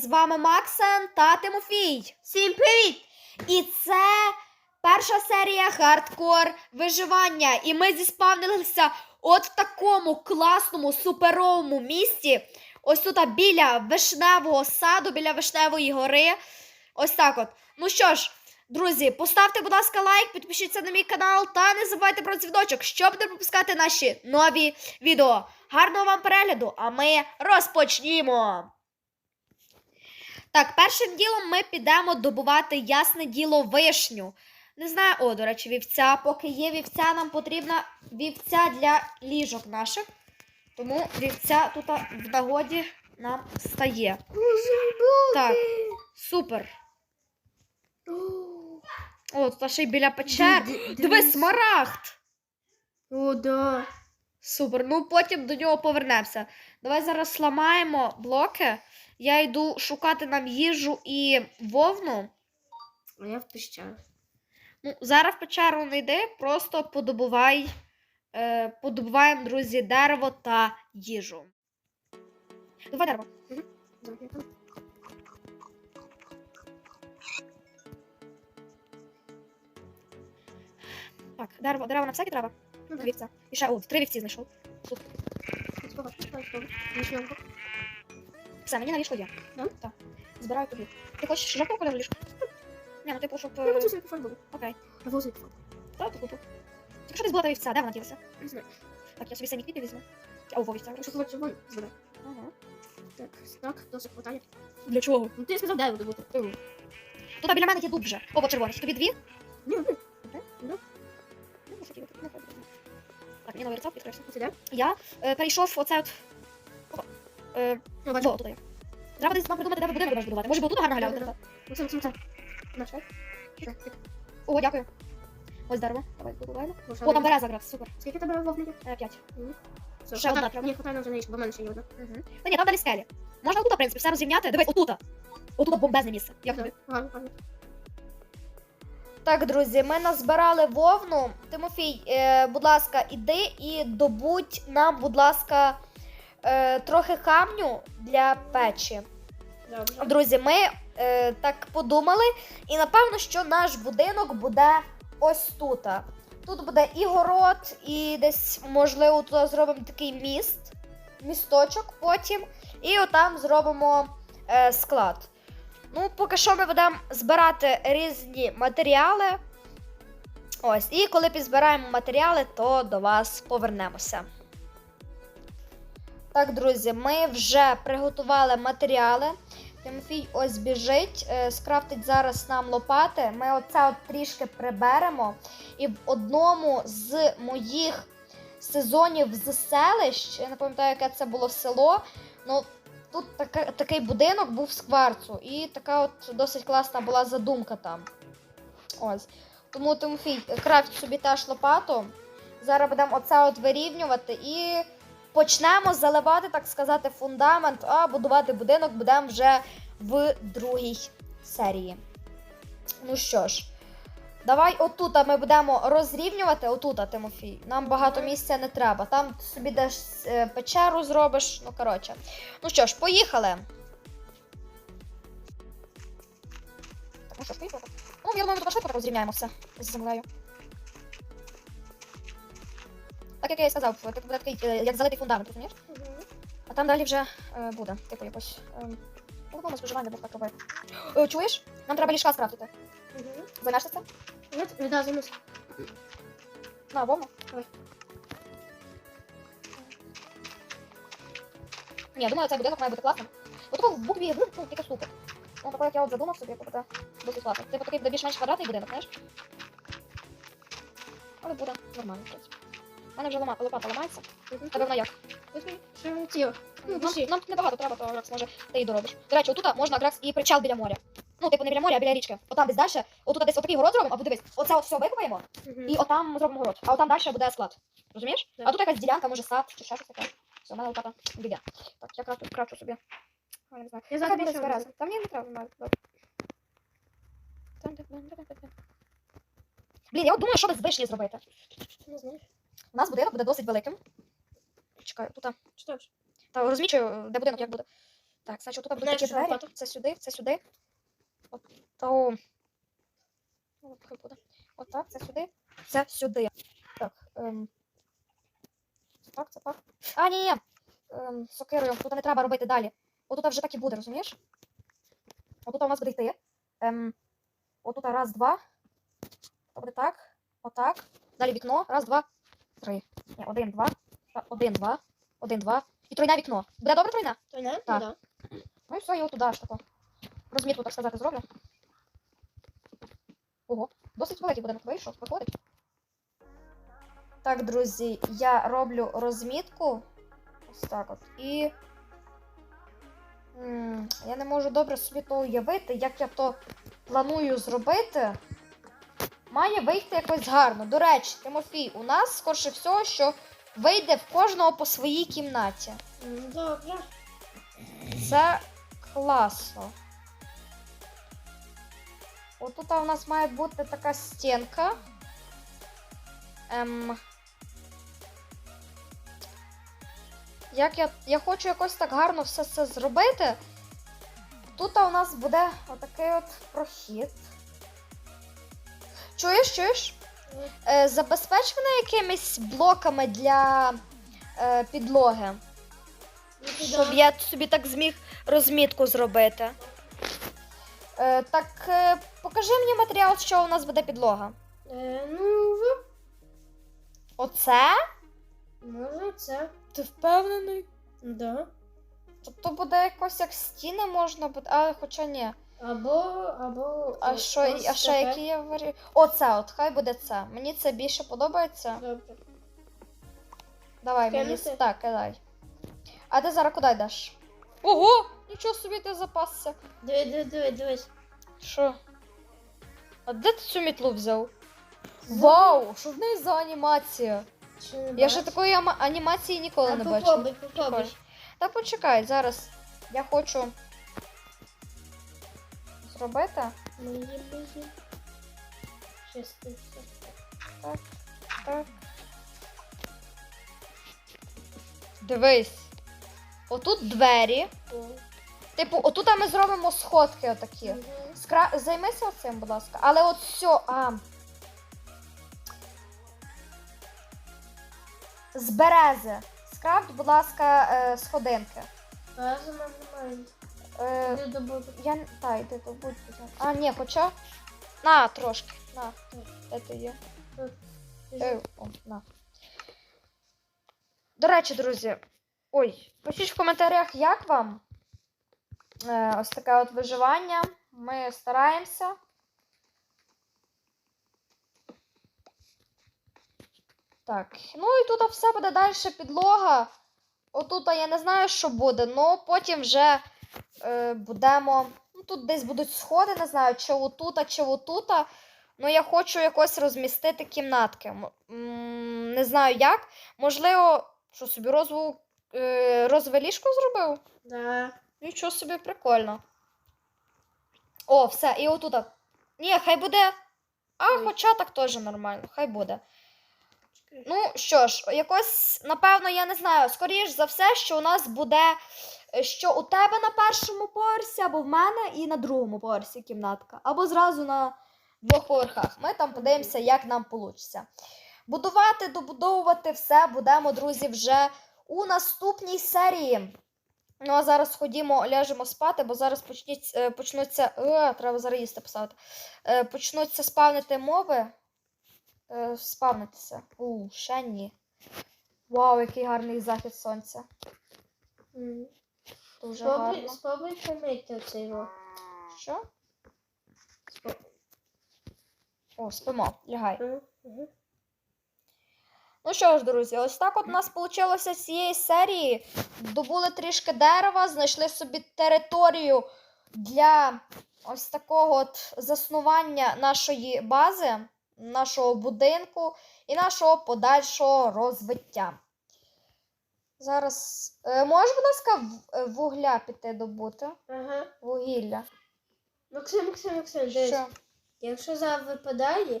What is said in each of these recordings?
з вами Максен та Тимофій. Всім привіт! І це перша серія хардкор виживання. І ми зіспавнилися от в такому класному суперовому місті. Ось тут біля вишневого саду, біля вишневої гори. Ось так от. Ну що ж, друзі, поставте, будь ласка, лайк, підпишіться на мій канал та не забувайте про дзвіночок, щоб не пропускати наші нові відео. Гарного вам перегляду, а ми розпочнімо. Так, першим ділом ми підемо добувати ясне діло вишню. Не знаю, о, до речі, вівця. Поки є вівця, нам потрібна вівця для ліжок наших. Тому вівця тут в нагоді нам стає. Так, супер. О, тут ще й біля печер. Диви, смарагд! О, да. Супер. Ну потім до нього повернемося. Давай зараз сламаємо блоки. Я йду шукати нам їжу і вовну. А я в пещеру. Ну, зараз в печеру не йди, просто подобувай, е, подобуваємо, друзі, дерево та їжу. Давай дерево. Так, дерево, дерево на всякі треба. Мгм. І ще, о, три вівці знайшов. Все, мені на ліжко є. Да? Так. Збираю тобі. Ти хочеш жовтого кольору ліжко? Ні, ну типу, щоб... Я хочу собі пофарбую. Окей. А возить фарбу. Та, типу. Тільки що десь була та вівця, де вона ділася? Не знаю. Так, я собі самі квіти візьму. А, о, вівця. Що хочеш вон збирай. Ага. Так, так, досить хватає. Для чого? Ну ти сказав, дай буду. Тут біля мене є дуб вже. Оба червоні. Тобі дві? Ні, ні. Ну, мені новий рецепт відкрився. Це де? Я е, перейшов оце от. О, Е, Ну, бачу. во, є. Треба десь нам придумати, де ви будинок будеш будувати. Може, бо тут гарна галявина. Да, Оце, оце, оце. Наш, так? Що? О, дякую. Ось дерево. Давай будуваємо. О, там береза якраз, супер. Скільки тебе вовників? Е, П'ять. Все, Ще одна треба. Ні, хватає нам вже ліжко, бо в мене ще є одна. Угу. Та ні, там далі скелі. Можна отут, в принципі, все розрівняти. Дивись, отута. Отута бомбезне місце. Як тобі? Гарно, гарно. Так, друзі, ми назбирали вовну. Тимофій, е, будь ласка, іди і добудь нам, будь ласка, е, трохи камню для печі. Добре. Друзі, ми е, так подумали, і напевно, що наш будинок буде ось тут. Тут буде і город, і десь, можливо, тут зробимо такий міст, місточок потім, і отам зробимо е, склад. Ну, поки що ми будемо збирати різні матеріали. Ось, і коли підзбираємо матеріали, то до вас повернемося. Так, друзі, ми вже приготували матеріали. Тимофій ось біжить, е, скрафтить зараз нам лопати. Ми оце от трішки приберемо. І в одному з моїх сезонів з селищ, я не пам'ятаю, яке це було село. Ну, тут така, такий будинок був з кварцу. І така от досить класна була задумка там. Ось. Тому Тимофій, крафть собі теж лопату. Зараз будемо оце от вирівнювати і почнемо заливати, так сказати, фундамент, а будувати будинок будемо вже в другій серії. Ну що ж, давай отут ми будемо розрівнювати. Отут, Тимофій. Нам багато місця не треба. Там собі десь е, печеру зробиш. Ну, коротше. Ну що ж, поїхали. Так, ну що ж, поїхали. Ну, я думаю, ми тут швидко так розрівняємо все з землею. Так як я і сказав, це буде такий, е, як залитий фундамент, розумієш? А там далі вже е, буде, типу, якось. Е, по-любому споживання буде так робити. Е, чуєш? Нам треба ліжка скрафтити. Займешся цим? Ні, да, займусь. На, вовну? Давай. Ні, я думаю, цей будинок має бути класним. Отако в букві Г, ну, тільки супер. Ну, таке, як я от задумав собі, то буде досить класно. Типу такий буде більш-менш квадратний будинок, знаєш? Але буде нормально, в принципі. У мене вже лома, лопата ламається. Тебе вона як? Ну, Нам, нам небагато треба, то Гракс може ти і доробиш. До речі, отут можна Гракс і причал біля моря. Ну, типу, не біля моря, а біля річки. Отам десь далі, отут десь отакий город зробимо, а тут дивись, оце от все викопаємо, і отам зробимо город. А отам далі буде склад. Розумієш? Так. А тут якась ділянка, може сад чи ще щось таке. Все, в мене лопата біля. Так, я крафчу, крафчу собі. А, я не знаю. Я Зараз буде більше збиратися. Та мені не треба, де. Блін, я от думаю, що без вишні зробити. Не знаю. У нас будинок буде досить великим. Чекай, тут. а, Та розмічую, де будинок як буде. Так, значить, тут Знаєш, такі двері. Це сюди, це сюди. От, то... Ну. Отак, це сюди, це сюди. Так, ем... Так, це так. А, ні, ні. Ем, сокирою, тут не треба робити далі. Отут вже так і буде, розумієш? Отут у нас буде йти. Ем... Отут раз, два. То буде так. Отак. Далі вікно. Раз, два, три. Ні, один, два. Один, два. Один, два. І тройне вікно. Буде добре тройне? То не? Так. Ну, да. Ну і все, я туди аж тако. Розмітку, так сказати, зроблю. Ого, досить великий будинок вийшов, виходить. Так, друзі, я роблю розмітку. Ось так от. І. м, Я не можу добре собі то уявити, як я то планую зробити. Має вийти якось гарно. До речі, Тимофій, у нас, скорше всього, що вийде в кожного по своїй кімнаті. Добре. Це класно. Отут у нас має бути така стінка. Ем... Як я, я хочу якось так гарно все це зробити. Тут у нас буде отакий от прохід. Чуєш, чуєш? Е, забезпеч мене якимись блоками для е, підлоги. Ну. Щоб я собі так зміг розмітку зробити. Е, так, е, покажи мені матеріал, що у нас буде підлога. Е, ну, ви- Оце? може це. Ти впевнений? Да. Тобто буде якось як стіни можна буде. А, хоча ні. Або, або. А ось- що, ось а ще таке. які є варіанти? Оце, от, хай буде це. Мені це більше подобається. Добре. Давай, мені Кинути? с- так, кидай. А ти зараз куди йдеш? Ого! Нічого собі ти запасся. Диви, диви, диви, дивись. Що? А де ти цю мітлу взяв? Вау! Що в неї за анімація? Чи не Я бачиш? ще такої ама- анімації ніколи А не бачила. попробуй, попробуй. Та почекай, зараз я хочу зробити. Мої близі. Шестився. Так. Дивись. Отут двері. Типу, отут ми зробимо сходки отакі. Скра... Займися оцим, будь ласка. Але от все. А... З берези. Скрафт, будь ласка, е, сходинки. Разом немає. Е, Іди до буду. я... Та, йди, будь. А, ні, хоча. На, трошки. На. Де ти є? Е, о, на. До речі, друзі. Ой, пишіть в коментарях, як вам ось таке от виживання. Ми стараємося. Так, ну і тут все буде далі підлога. Отут я не знаю, що буде, але потім вже е, будемо. Ну, тут десь будуть сходи, не знаю, чи отута, чи отута. Ну, я хочу якось розмістити кімнатки. М- Не знаю як. Можливо, що собі розву, е, розове ліжко зробив? Да. Нічого собі прикольно. О, все, і отут. Ні, хай буде. А, хоча так теж нормально, хай буде. Ну що ж, якось, напевно, я не знаю, скоріш за все, що у нас буде, е, що у тебе на першому поверсі, або в мене, і на другому поверсі кімнатка. Або зразу на двох поверхах. Ми там подивимося, як нам вийде. Будувати, добудовувати все будемо, друзі, вже у наступній серії. Ну, а зараз ходімо, ляжемо спати, бо зараз почніть, е, почнуться. Е, треба зараз їсти поставити. Е, почнуться спавнити мови. Спавнитися. У, ще ні. Вау, який гарний захід сонця. Дуже гарно. спробуй помити оцей його. Що? О, спимо, лягай. Мгм. Ну що ж, друзі, ось так от у нас вийшло з цієї серії. Добули трішки дерева, знайшли собі територію для ось такого от заснування нашої бази, нашого будинку і нашого подальшого розвиття. Зараз е, можеш, будь ласка, е, вугля піти добути? Ага. Вугілля. Максим, Максим, Максим, дивись. Що? Якщо зараз випадає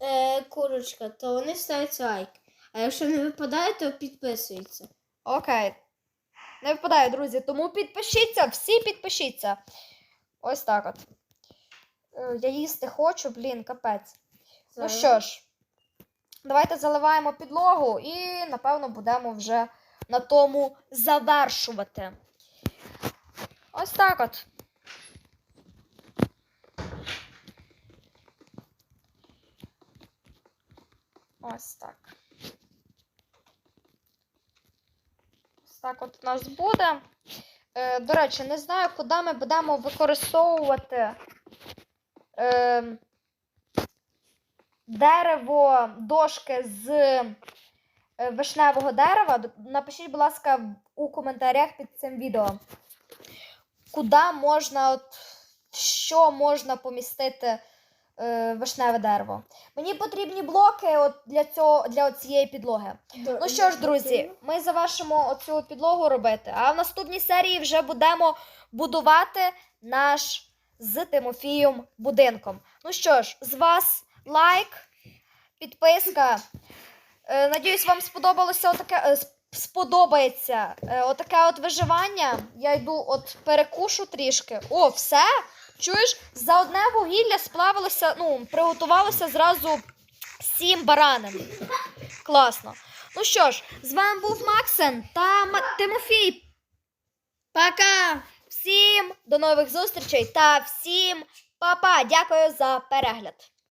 е, курочка, то вони ставлять лайк. А якщо не випадає, то підписуються. Окей. не випадає, друзі. Тому підпишіться, всі підпишіться. Ось так от. Е, Я їсти хочу, блін, капець. Ну що ж, давайте заливаємо підлогу і, напевно, будемо вже на тому завершувати. Ось так от. Ось так. Так от у нас буде. Е, до речі, не знаю, куди ми будемо використовувати. Е, дерево, дошки з е, вишневого дерева. Напишіть, будь ласка, у коментарях під цим відео. Куди можна, от, що можна помістити е, вишневе дерево. Мені потрібні блоки от для, цього, для цієї підлоги. Ну що ж, друзі, ми завершимо оцю підлогу робити. А в наступній серії вже будемо будувати наш з Тимофієм будинком. Ну що ж, з вас лайк, підписка. Е, надіюсь, вам сподобалося отаке. е, Сподобається отаке от виживання. Я йду от перекушу трішки. О, все. Чуєш, за одне вугілля сплавилося, ну, приготувалося зразу сім баранин. Класно. Ну що ж, з вами був Максен та Тимофій. Пока! Всім до нових зустрічей та всім па-па! Дякую за перегляд.